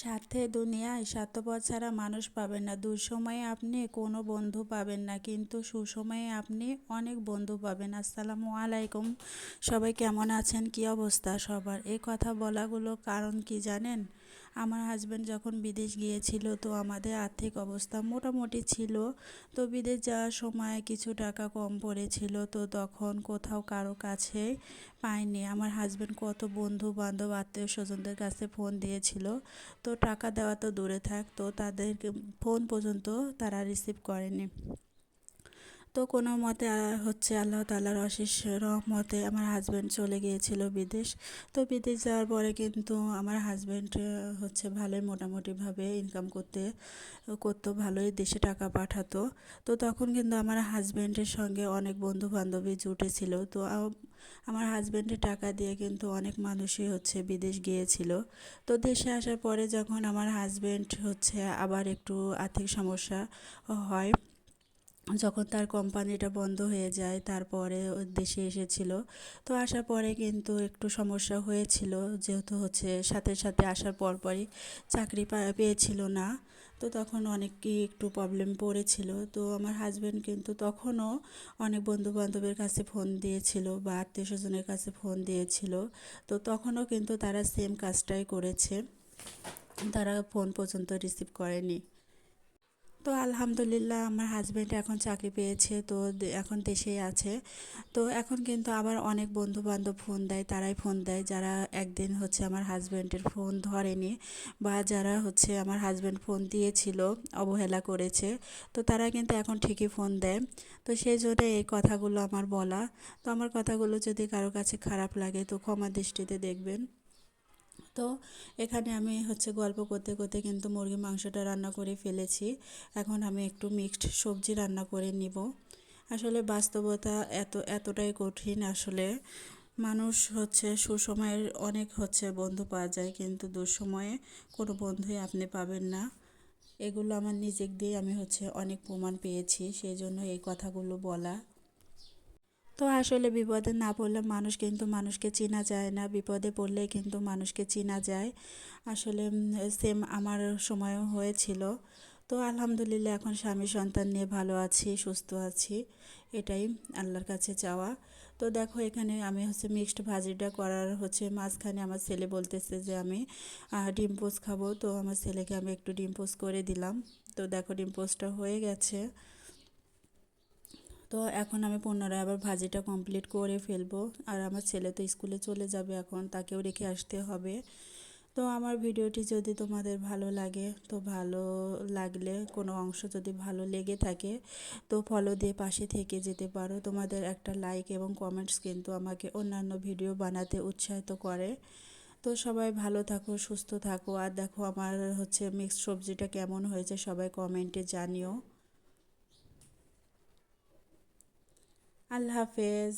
স্বার্থে দুনিয়ায় স্বার্থপর ছাড়া মানুষ পাবেন না। দুঃসময়ে আপনি কোনো বন্ধু পাবেন না, কিন্তু সুসময়ে আপনি অনেক বন্ধু পাবেন। আসসালামু আলাইকুম। সবাই কেমন আছেন? কি অবস্থা? সবার এই কথা বলাগুলো কারণ কি জানেন? আমার হাজব্যান্ড যখন বিদেশ গিয়েছিল, তো আমাদের আর্থিক অবস্থা মোটামুটি ছিল। তো বিদেশ যাওয়ার সময় কিছু টাকা কম পড়েছিল, তো তখন কোথাও কারও কাছে পাইনি। আমার হাজব্যান্ড কত বন্ধু বান্ধব আত্মীয় স্বজনদের কাছে ফোন দিয়েছিল। তো টাকা দেওয়া তো দূরে থাক, তো তাদেরকে ফোন পর্যন্ত তারা রিসিভ করেনি। তো কোনো মতে হচ্ছে আল্লাহ তালার অশেষ রহমতে আমার হাজব্যান্ড চলে গিয়েছিল বিদেশ। তো বিদেশ যাওয়ার পরে কিন্তু আমার হাজব্যান্ড হচ্ছে ভালোই মোটামুটিভাবে ইনকাম করতে, করতো, ভালোই দেশে টাকা পাঠাতো। তো তখন কিন্তু আমার হাজব্যান্ডের সঙ্গে অনেক বন্ধু বান্ধবী জুটেছিল। তো আমার হাজব্যান্ডের টাকা দিয়ে কিন্তু অনেক মানুষই হচ্ছে বিদেশ গিয়েছিল। তো দেশে আসার পরে যখন আমার হাজব্যান্ড হচ্ছে আবার একটু আর্থিক সমস্যা হয় যখন তার কোম্পানিটা বন্ধ হয়ে যায়, তারপরে দেশে এসেছিল। তো আসার পরে কিন্তু একটু সমস্যা হয়েছিল, যেহেতু হচ্ছে সাথে সাথে আসার পরপরই চাকরি পেয়েছিল না। তো তখন অনেকই একটু প্রবলেম পড়েছিল। তো আমার হাজব্যান্ড কিন্তু তখনও অনেক বন্ধু বান্ধবের কাছে ফোন দিয়েছিল বা আত্মীয় স্বজনের কাছে ফোন দিয়েছিল। তো তখনও কিন্তু তারা সেম কাজটাই করেছে। তারা ফোন পর্যন্ত রিসিভ করেনি। তো আলহামদুলিল্লাহ আমার হাজব্যান্ড এখন চাকরি পেয়েছে, তো এখন দেশেই আছে। তো এখন কিন্তু আবার অনেক বন্ধু বান্ধব ফোন দেয়, তারাই ফোন দেয়। যারা একদিন হচ্ছে আমার হাজব্যান্ডের ফোন ধরেনি বা যারা হচ্ছে আমার হাজব্যান্ড ফোন দিয়েছিল, অবহেলা করেছে, তো তারা কিন্তু এখন ঠিকই ফোন দেয়। তো সেই জন্য এই কথাগুলো আমার বলা। তো আমার কথাগুলো যদি কারও কাছে খারাপ লাগে তো ক্ষমা দৃষ্টিতে দেখবেন। তো এখানে আমি হচ্ছে গল্প করতে করতে কিন্তু মুরগি মাংসটা রান্না করে ফেলেছি। এখন আমি একটু মিক্সড সবজি রান্না করে নিব। আসলে বাস্তবতা এত, এতটাই কঠিন আসলে। মানুষ হচ্ছে সুসময়ের অনেক হচ্ছে বন্ধু পাওয়া যায়, কিন্তু দুঃসময়ে কোনো বন্ধুই আপনি পাবেন না। এগুলো আমার নিজেক দিয়ে আমি হচ্ছে অনেক প্রমাণ পেয়েছি, সেই জন্য এই কথাগুলো বলা। তো আসলে বিপদে না পড়লে মানুষ কিন্তু মানুষকে চেনা যায় না। বিপদে পড়লে কিন্তু মানুষকে চেনা যায়। আসলে সেম আমার সময়ও হয়েছিল। তো আলহামদুলিল্লাহ এখন স্বামী সন্তান নিয়ে ভালো আছি, সুস্থ আছি। এটাই আল্লাহর কাছে চাওয়া। তো দেখো, এখানে আমি হচ্ছে মিক্সড ভাজিটা করার হচ্ছে মাঝখানে আমার ছেলে বলতেছে যে আমি ডিম পোস খাব। তো আমার ছেলেকে আমি একটু ডিম পোস করে দিলাম। তো দেখো, ডিম পোস্টটা হয়ে গেছে। তো এখন আমি পুনরায় আবার ভাজিটা কমপ্লিট করে ফেলব। আর আমার ছেলে তো স্কুলে চলে যাবে এখন, তাকেও রেখে আসতে হবে। তো আমার ভিডিওটি যদি তোমাদের ভালো লাগে, তো ভালো লাগলে, কোনো অংশ যদি ভালো লেগে থাকে, তো ফলো দিয়ে পাশে থেকে যেতে পারো। তোমাদের একটা লাইক এবং কমেন্টস কিন্তু আমাকে অন্যান্য ভিডিও বানাতে উৎসাহিত করে। তো সবাই ভালো থাকো, সুস্থ থাকো। আর দেখো আমার হচ্ছে মিক্সড সবজিটা কেমন হয়েছে, সবাই কমেন্টে জানিও। আল্লাহ হাফেজ।